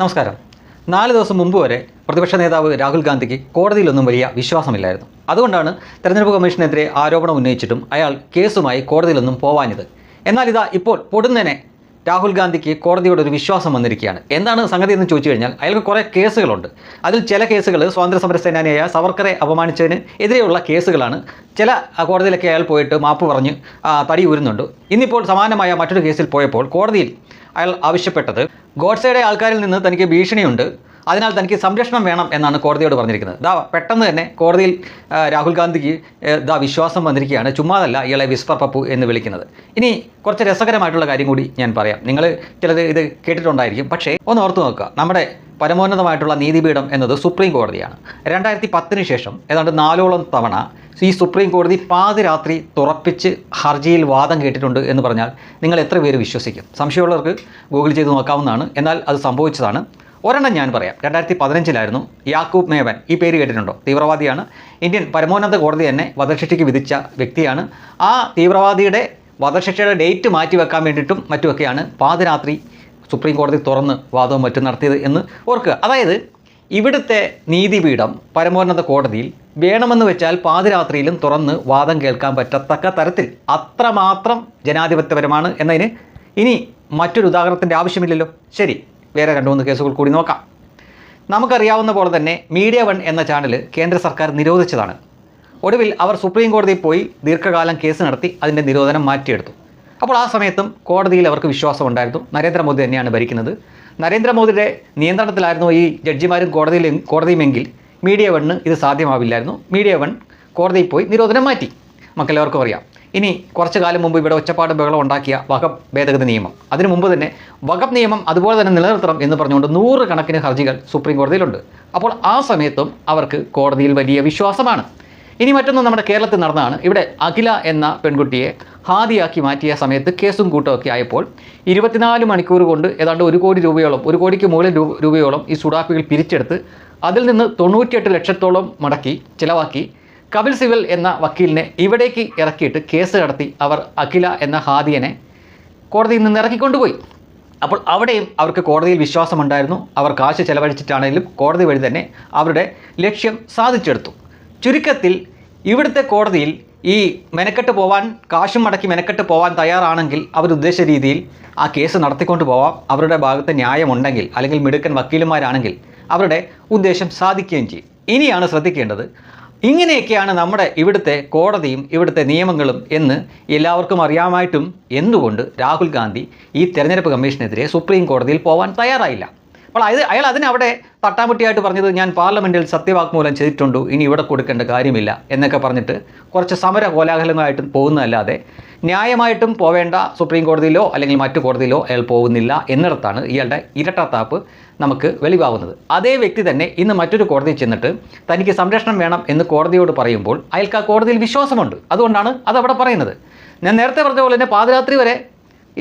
നമസ്കാരം. നാല് ദിവസം മുമ്പ് വരെ പ്രതിപക്ഷ നേതാവ് രാഹുൽ ഗാന്ധിക്ക് കോടതിയിലൊന്നും വലിയ വിശ്വാസമില്ലായിരുന്നു. അതുകൊണ്ടാണ് തെരഞ്ഞെടുപ്പ് കമ്മീഷനെതിരെ ആരോപണം ഉന്നയിച്ചിട്ടും അയാൾ കേസുമായി കോടതിയിലൊന്നും പോവാഞ്ഞത്. എന്നാൽ ഇതാ ഇപ്പോൾ പൊടുന്നനെ രാഹുൽ ഗാന്ധിക്ക് കോടതിയോട് ഒരു വിശ്വാസം വന്നിരിക്കുകയാണ്. എന്താണ് സംഗതി എന്ന് ചോദിച്ചു കഴിഞ്ഞാൽ അയാൾക്ക് കുറേ കേസുകളുണ്ട്. അതിൽ ചില കേസുകൾ സ്വാതന്ത്ര്യ സമര സേനാനിയായ സവർക്കറെ അപമാനിച്ചതിന് എതിരെയുള്ള കേസുകളാണ്. ചില കോടതിയിലൊക്കെ അയാൾ പോയിട്ട് മാപ്പ് പറഞ്ഞ് തടി ഊരുന്നുണ്ട്. ഇന്നിപ്പോൾ സമാനമായ മറ്റൊരു കേസിൽ പോയപ്പോൾ കോടതിയിൽ അയാൾ ആവശ്യപ്പെട്ടത്. ഗോഡ്സയുടെ ആൾക്കാരിൽ നിന്ന് തനിക്ക് ഭീഷണിയുണ്ട്. അതിനാൽ തനിക്ക് സംരക്ഷണം വേണം എന്നാണ് കോടതിയോട് പറഞ്ഞിരിക്കുന്നത്. ദാ പെട്ടെന്ന് തന്നെ കോടതിയിൽ രാഹുൽ ഗാന്ധിക്ക് ദാ വിശ്വാസം വന്നിരിക്കുകയാണ്. ചുമ്മാതല്ല ഇയാളെ വിസ്പർ പപ്പു എന്ന് വിളിക്കുന്നത്. ഇനി കുറച്ച് രസകരമായിട്ടുള്ള കാര്യം കൂടി ഞാൻ പറയാം. നിങ്ങൾ ചിലത് ഇത് കേട്ടിട്ടുണ്ടായിരിക്കും. പക്ഷേ ഒന്ന് ഓർത്തു നോക്കുക. നമ്മുടെ പരമോന്നതമായിട്ടുള്ള നീതിപീഠം എന്നത് സുപ്രീം കോടതിയാണ്. രണ്ടായിരത്തി പത്തിന് ശേഷം ഏതാണ്ട് നാലോളം തവണ ഈ സുപ്രീം കോടതി പാതിരാത്രി തുറപ്പിച്ച് ഹർജിയിൽ വാദം കേട്ടിട്ടുണ്ട് എന്ന് പറഞ്ഞാൽ നിങ്ങൾ എത്ര പേര് വിശ്വസിക്കും? സംശയമുള്ളവർക്ക് ഗൂഗിൾ ചെയ്ത് നോക്കാവുന്നതാണ്. എന്നാൽ അത് സംഭവിച്ചതാണ്. ഒരെണ്ണം ഞാൻ പറയാം. രണ്ടായിരത്തി പതിനഞ്ചിലായിരുന്നു യാക്കൂബ് മേവൻ. ഈ പേര് കേട്ടിട്ടുണ്ടോ? തീവ്രവാദിയാണ്. ഇന്ത്യൻ പരമോന്നത കോടതി തന്നെ വധശിക്ഷയ്ക്ക് വിധിച്ച വ്യക്തിയാണ്. ആ തീവ്രവാദിയുടെ വധശിക്ഷയുടെ ഡേറ്റ് മാറ്റി വെക്കാൻ വേണ്ടിയിട്ടും മറ്റുമൊക്കെയാണ് പാതിരാത്രി സുപ്രീം കോടതി തുറന്ന് വാദവും മറ്റും നടത്തിയത് എന്ന് ഓർക്കുക. അതായത് ഇവിടുത്തെ നീതിപീഠം പരമോന്നത കോടതിയിൽ വേണമെന്ന് വെച്ചാൽ പാതിരാത്രിയിലും തുറന്ന് വാദം കേൾക്കാൻ പറ്റത്തക്ക തരത്തിൽ അത്രമാത്രം ജനാധിപത്യപരമാണ് എന്നതിന് ഇനി മറ്റൊരു ഉദാഹരണത്തിന്റെ ആവശ്യമില്ലല്ലോ. ശരി. വേറെ രണ്ട് മൂന്ന് കേസുകൾ കൂടി നോക്കാം. നമുക്കറിയാവുന്ന പോലെ തന്നെ മീഡിയ വൺ എന്ന ചാനൽ കേന്ദ്ര സർക്കാർ നിരോധിച്ചതാണ്. ഒടുവിൽ അവർ സുപ്രീം കോടതിയിൽ പോയി ദീർഘകാലം കേസ് നടത്തി അതിന്റെ നിരോധനം മാറ്റിയെടുത്തു. അപ്പോൾ ആ സമയത്തും കോടതിയിൽ അവർക്ക് വിശ്വാസമുണ്ടായിരുന്നു. നരേന്ദ്രമോദി തന്നെയാണ് ഭരിക്കുന്നത്. നരേന്ദ്രമോദിയുടെ നിയന്ത്രണത്തിലായിരുന്നു ഈ ജഡ്ജിമാരും കോടതിയിലും കോടതിയുമെങ്കിൽ മീഡിയ വണ്ണ് ഇത് സാധ്യമാവില്ലായിരുന്നു. മീഡിയ വൺ കോടതിയിൽ പോയി നിരോധനം മാറ്റി. മക്കളെവർക്കും അറിയാം. ഇനി കുറച്ചു കാലം മുമ്പ് ഇവിടെ ഒച്ചപ്പാട് ബഹളം ഉണ്ടാക്കിയ വകഫ് ഭേദഗതി നിയമം. അതിനു മുമ്പ് തന്നെ വകഫ് നിയമം അതുപോലെ തന്നെ നിലനിർത്തണം എന്ന് പറഞ്ഞുകൊണ്ട് നൂറ് കണക്കിന് ഹർജികൾ സുപ്രീം കോടതിയിലുണ്ട്. അപ്പോൾ ആ സമയത്തും അവർക്ക് കോടതിയിൽ വലിയ വിശ്വാസമാണ്. ഇനി മറ്റൊന്ന് നമ്മുടെ കേരളത്തിൽ നടന്നതാണ്. ഇവിടെ അഖില എന്ന പെൺകുട്ടിയെ ഹാദിയാക്കി മാറ്റിയ സമയത്ത് കേസും കൂട്ടമൊക്കെ ആയപ്പോൾ ഇരുപത്തിനാല് മണിക്കൂർ കൊണ്ട് ഏതാണ്ട് ഒരു കോടി രൂപയോളം ഒരു കോടിക്ക് മുകളിൽ രൂപയോളം ഈ സുഡാപ്പികൾ പിരിച്ചെടുത്ത് അതിൽ നിന്ന് തൊണ്ണൂറ്റിയെട്ട് ലക്ഷത്തോളം മടക്കി ചിലവാക്കി കപിൽ സിബൽ എന്ന വക്കീലിനെ ഇവിടേക്ക് ഇറക്കിയിട്ട് കേസ് നടത്തി അവർ അഖില എന്ന ഹാദിയനെ കോടതിയിൽ നിന്ന് ഇറക്കിക്കൊണ്ടുപോയി. അപ്പോൾ അവിടെയും അവർക്ക് കോടതിയിൽ വിശ്വാസമുണ്ടായിരുന്നു. അവർ കാശ് ചെലവഴിച്ചിട്ടാണെങ്കിലും കോടതി വഴി തന്നെ അവരുടെ ലക്ഷ്യം സാധിച്ചെടുത്തു. ചുരുക്കത്തിൽ ഇവിടുത്തെ കോടതിയിൽ ഈ മെനക്കെട്ട് പോവാൻ കാശും മടക്കി മെനക്കെട്ട് പോവാൻ തയ്യാറാണെങ്കിൽ അവരുദ്ദേശിച്ച രീതിയിൽ ആ കേസ് നടത്തിക്കൊണ്ട് പോവാം. അവരുടെ ഭാഗത്ത് ന്യായമുണ്ടെങ്കിൽ അല്ലെങ്കിൽ മിടുക്കൻ വക്കീലുമാരാണെങ്കിൽ അവരുടെ ഉദ്ദേശം സാധിക്കുകയും ചെയ്യും. ഇനിയാണ് ശ്രദ്ധിക്കേണ്ടത് ഇങ്ങനെയൊക്കെയാണ് നമ്മുടെ ഇവിടുത്തെ കോടതിയും ഇവിടുത്തെ നിയമങ്ങളും എന്ന് എല്ലാവർക്കും അറിയാമായിട്ടും എന്തുകൊണ്ട് രാഹുൽ ഗാന്ധി ഈ തെരഞ്ഞെടുപ്പ് കമ്മീഷനെതിരെ സുപ്രീം കോടതിയിൽ പോകാൻ തയ്യാറായില്ല? അപ്പോൾ അത് അയാൾ അതിനവിടെ തട്ടാമുട്ടിയായിട്ട് പറഞ്ഞത് ഞാൻ പാർലമെന്റിൽ സത്യവാക്മൂലം ചെയ്തിട്ടുണ്ട് ഇനി ഇവിടെ കൊടുക്കേണ്ട കാര്യമില്ല എന്നൊക്കെ പറഞ്ഞിട്ട് കുറച്ച് സമര കോലാഹലങ്ങളായിട്ടും പോകുന്നതല്ലാതെ ന്യായമായിട്ടും പോവേണ്ട സുപ്രീം കോടതിയിലോ അല്ലെങ്കിൽ മറ്റു കോടതിയിലോ അയാൾ പോകുന്നില്ല എന്നിടത്താണ് ഇയാളുടെ ഇരട്ടത്താപ്പ് നമുക്ക് വെളിവാകുന്നത്. അതേ വ്യക്തി തന്നെ ഇന്ന് മറ്റൊരു കോടതിയിൽ ചെന്നിട്ട് തനിക്ക് സംരക്ഷണം വേണം എന്ന് കോടതിയോട് പറയുമ്പോൾ അയാൾക്ക് ആ കോടതിയിൽ വിശ്വാസമുണ്ട്. അതുകൊണ്ടാണ് അതവിടെ പറയുന്നത്. ഞാൻ നേരത്തെ പറഞ്ഞ പോലെ തന്നെ പാതിരാത്രി വരെ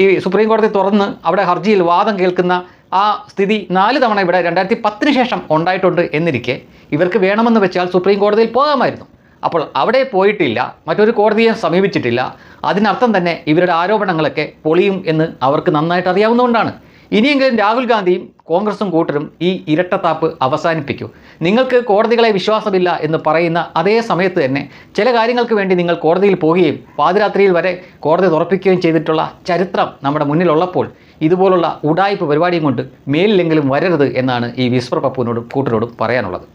ഈ സുപ്രീം കോടതി തുറന്ന് അവിടെ ഹർജിയിൽ വാദം കേൾക്കുന്ന ആ സ്ഥിതി നാല് തവണ ഇവിടെ രണ്ടായിരത്തി പത്തിന് ശേഷം ഉണ്ടായിട്ടുണ്ട് എന്നിരിക്കെ ഇവർക്ക് വേണമെന്ന് വെച്ചാൽ സുപ്രീം കോടതിയിൽ പോകാമായിരുന്നു. അപ്പോൾ അവിടെ പോയിട്ടില്ല മറ്റൊരു കോടതിയെ സമീപിച്ചിട്ടില്ല. അതിനർത്ഥം തന്നെ ഇവരുടെ ആരോപണങ്ങളൊക്കെ പൊളിയും എന്ന് അവർക്ക് നന്നായിട്ട് അറിയാവുന്നതുകൊണ്ടാണ്. ഇനിയെങ്കിലും രാഹുൽ ഗാന്ധിയും കോൺഗ്രസും കൂട്ടരും ഈ ഇരട്ടത്താപ്പ് അവസാനിപ്പിക്കൂ. നിങ്ങൾക്ക് കോടതികളെ വിശ്വാസമില്ല എന്ന് പറയുന്ന അതേ സമയത്ത് തന്നെ ചില കാര്യങ്ങൾക്ക് വേണ്ടി നിങ്ങൾ കോടതിയിൽ പോവുകയും പാതിരാത്രിയിൽ വരെ കോടതി തുറപ്പിക്കുകയും ചെയ്തിട്ടുള്ള ചരിത്രം നമ്മുടെ മുന്നിലുള്ളപ്പോൾ ഇതുപോലുള്ള ഉടായ്പ പരിപാടിയും കൊണ്ട് മേലിലെങ്കിലും വരരുത് എന്നാണ് ഈ വിസ്പർ പപ്പുവിനോടും കൂട്ടരോടും പറയാനുള്ളത്.